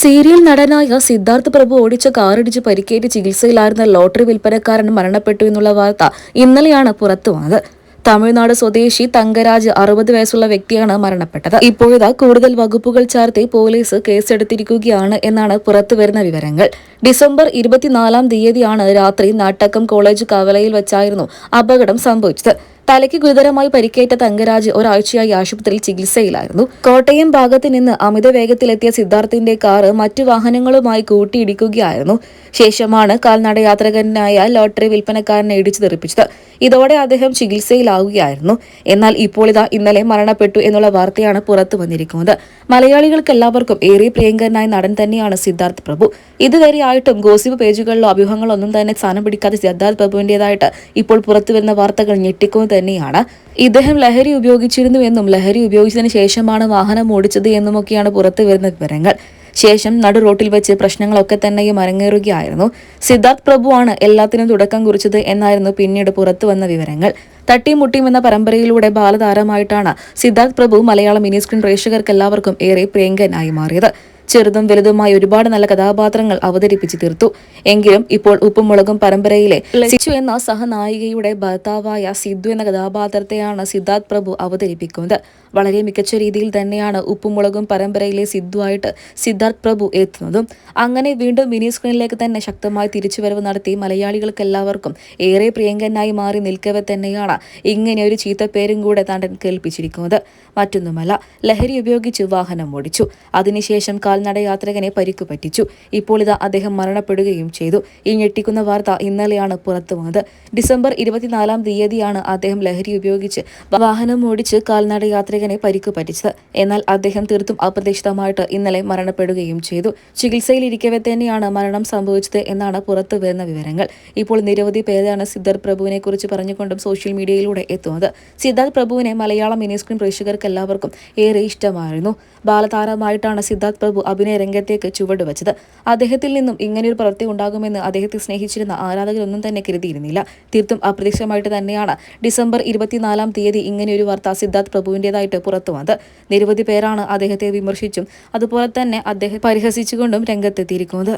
Serial നടനായ Siddharth പ്രഭു ഓടിച്ച കാറിടിച്ച് പരിക്കേറ്റ് ചികിത്സയിലായിരുന്ന ലോട്ടറി വിൽപ്പനക്കാരൻ മരണപ്പെട്ടു എന്നുള്ള വാർത്ത ഇന്നലെയാണ് പുറത്തു വന്നത്. തമിഴ്നാട് സ്വദേശി തങ്കരാജ് അറുപത് വയസ്സുള്ള വ്യക്തിയാണ് മരണപ്പെട്ടത്. ഇപ്പോഴിതാ കൂടുതൽ വകുപ്പുകൾ ചേർത്ത് പോലീസ് കേസെടുത്തിരിക്കുകയാണ് എന്നാണ് പുറത്തുവരുന്ന വിവരങ്ങൾ. ഡിസംബർ ഇരുപത്തിനാലാം തീയതിയാണ് രാത്രി നാട്ടക്കം കോളേജ് കവലയിൽ വെച്ചായിരുന്നു അപകടം സംഭവിച്ചത്. തലയ്ക്ക് ഗുരുതരമായി പരിക്കേറ്റ തങ്കരാജ് ഒരാഴ്ചയായി ആശുപത്രിയിൽ ചികിത്സയിലായിരുന്നു. കോട്ടയം ഭാഗത്ത് നിന്ന് അമിത വേഗത്തിലെത്തിയ സിദ്ധാർത്ഥിന്റെ കാറ് മറ്റു വാഹനങ്ങളുമായി കൂട്ടിയിടിക്കുകയായിരുന്നു. ശേഷമാണ് കാൽനടയാത്രകനായ ലോട്ടറി വിൽപ്പനക്കാരനെ ഇടിച്ചു തെറിപ്പിച്ചത്. ഇതോടെ അദ്ദേഹം ചികിത്സയിലാവുകയായിരുന്നു. എന്നാൽ ഇപ്പോൾ ഇതാ ഇന്നലെ മരണപ്പെട്ടു എന്നുള്ള വാർത്തയാണ് പുറത്തു വന്നിരിക്കുന്നത്. മലയാളികൾക്ക് എല്ലാവർക്കും ഏറെ പ്രിയങ്കരനായ നടൻ തന്നെയാണ് സിദ്ധാർത്ഥ് പ്രഭു. ഇതുവരെ ആയിട്ടും ഗോസിപ്പ് പേജുകളിലോ അഭ്യൂഹങ്ങളൊന്നും തന്നെ സ്ഥാനം പിടിക്കാത്ത സിദ്ധാർത്ഥ് പ്രഭുവിന്റേതായിട്ട് ഇപ്പോൾ പുറത്തു വരുന്ന വാർത്തകൾ ഞെട്ടിക്കുന്നത് തന്നെയാണ്. ഇദ്ദേഹം ലഹരി ഉപയോഗിച്ചിരുന്നു എന്നും ലഹരി ഉപയോഗിച്ചതിന് ശേഷമാണ് വാഹനം ഓടിച്ചത് എന്നുമൊക്കെയാണ് പുറത്തു വരുന്ന വിവരങ്ങൾ. ശേഷം നടു റോട്ടിൽ വെച്ച് പ്രശ്നങ്ങളൊക്കെ തന്നെയും അരങ്ങേറുകയായിരുന്നു. സിദ്ധാർത്ഥ് പ്രഭുവാണ് എല്ലാത്തിനും തുടക്കം കുറിച്ചത് എന്നായിരുന്നു പിന്നീട് പുറത്തു വന്ന വിവരങ്ങൾ. തട്ടിമുട്ടിയും എന്ന പരമ്പരയിലൂടെ ബാലതാരമായിട്ടാണ് സിദ്ധാർത്ഥ് പ്രഭു മലയാള മിനി സ്ക്രീൻ പ്രേക്ഷകർക്ക് എല്ലാവർക്കും ഏറെ പ്രിയങ്കനായി മാറിയത്. ചെറുതും വലുതുമായ ഒരുപാട് നല്ല കഥാപാത്രങ്ങൾ അവതരിപ്പിച്ചു തീർത്തു. എങ്കിലും ഇപ്പോൾ ഉപ്പും മുളകും പരമ്പരയിലെ ലച്ചു എന്ന സഹനായികയുടെ ഭർത്താവായ സിദ്ധു എന്ന കഥാപാത്രത്തെയാണ് സിദ്ധാർത്ഥ് പ്രഭു അവതരിപ്പിക്കുന്നത്. വളരെ മികച്ച രീതിയിൽ തന്നെയാണ് ഉപ്പും മുളകും പരമ്പരയിലെ സിദ്ധുവായിട്ട് സിദ്ധാർത്ഥ് പ്രഭു എത്തുന്നതും. അങ്ങനെ വീണ്ടും മിനി സ്ക്രീനിലേക്ക് തന്നെ ശക്തമായി തിരിച്ചുവരവ് നടത്തി മലയാളികൾക്ക് എല്ലാവർക്കും ഏറെ പ്രിയങ്കനായി മാറി നിൽക്കവെ തന്നെയാണ് ഇങ്ങനെ ഒരു ചീത്തപ്പേരും കൂടെ താണ്ടൻ കേൾപ്പിച്ചിരിക്കുന്നത്. മറ്റൊന്നുമല്ല ലഹരി ഉപയോഗിച്ച് വാഹനം ഓടിച്ചു. അതിനുശേഷം കാൽനടയാത്രകനെ പരിക്കു പറ്റിച്ചു. ഇപ്പോൾ ഇതാ അദ്ദേഹം മരണപ്പെടുകയും ചെയ്തു. ഈ ഞെട്ടിക്കുന്ന വാർത്ത ഇന്നലെയാണ് പുറത്തു വന്നത്. ഡിസംബർ ഇരുപത്തിനാലാം തീയതിയാണ് അദ്ദേഹം ലഹരി ഉപയോഗിച്ച് വാഹനം ഓടിച്ച് കാൽനടയാത്രികനെ പരിക്കു പറ്റിച്ചത്. എന്നാൽ അദ്ദേഹം തീർത്തും അപ്രതീക്ഷിതമായിട്ട് ഇന്നലെ മരണപ്പെടുകയും ചെയ്തു. ചികിത്സയിലിരിക്കവെ തന്നെയാണ് മരണം സംഭവിച്ചത് എന്നാണ് പുറത്തു വരുന്ന വിവരങ്ങൾ. ഇപ്പോൾ നിരവധി പേരാണ് സിദ്ധാർത്ഥ് പ്രഭുവിനെ കുറിച്ച് പറഞ്ഞുകൊണ്ടും സോഷ്യൽ മീഡിയയിലൂടെ എത്തുന്നത്. സിദ്ധാർത്ഥ് പ്രഭുവിനെ മലയാളം മിനിസ്ക്രീൻ പ്രേക്ഷകർക്ക് എല്ലാവർക്കും ഏറെ ഇഷ്ടമായിരുന്നു. ബാലതാരമായിട്ടാണ് സിദ്ധാർത്ഥ് പ്രഭു അഭിനയ രംഗത്തേക്ക് ചുവട് വെച്ചത്. അദ്ദേഹത്തിൽ നിന്നും ഇങ്ങനെയൊരു പ്രവൃത്തി ഉണ്ടാകുമെന്ന് അദ്ദേഹത്തെ സ്നേഹിച്ചിരുന്ന ആരാധകരൊന്നും തന്നെ കരുതിയിരുന്നില്ല. തീർത്തും അപ്രതീക്ഷിതമായിട്ട് തന്നെയാണ് ഡിസംബർ ഇരുപത്തിനാലാം തീയതി ഇങ്ങനെയൊരു വാർത്ത സിദ്ധാർത്ഥ് പ്രഭുവിന്റെതായിട്ട് പുറത്തു വന്നത് നിരവധി പേരാണ് അദ്ദേഹത്തെ വിമർശിച്ചും അതുപോലെ തന്നെ അദ്ദേഹം പരിഹസിച്ചുകൊണ്ടും രംഗത്തെത്തിയിരിക്കുന്നത്.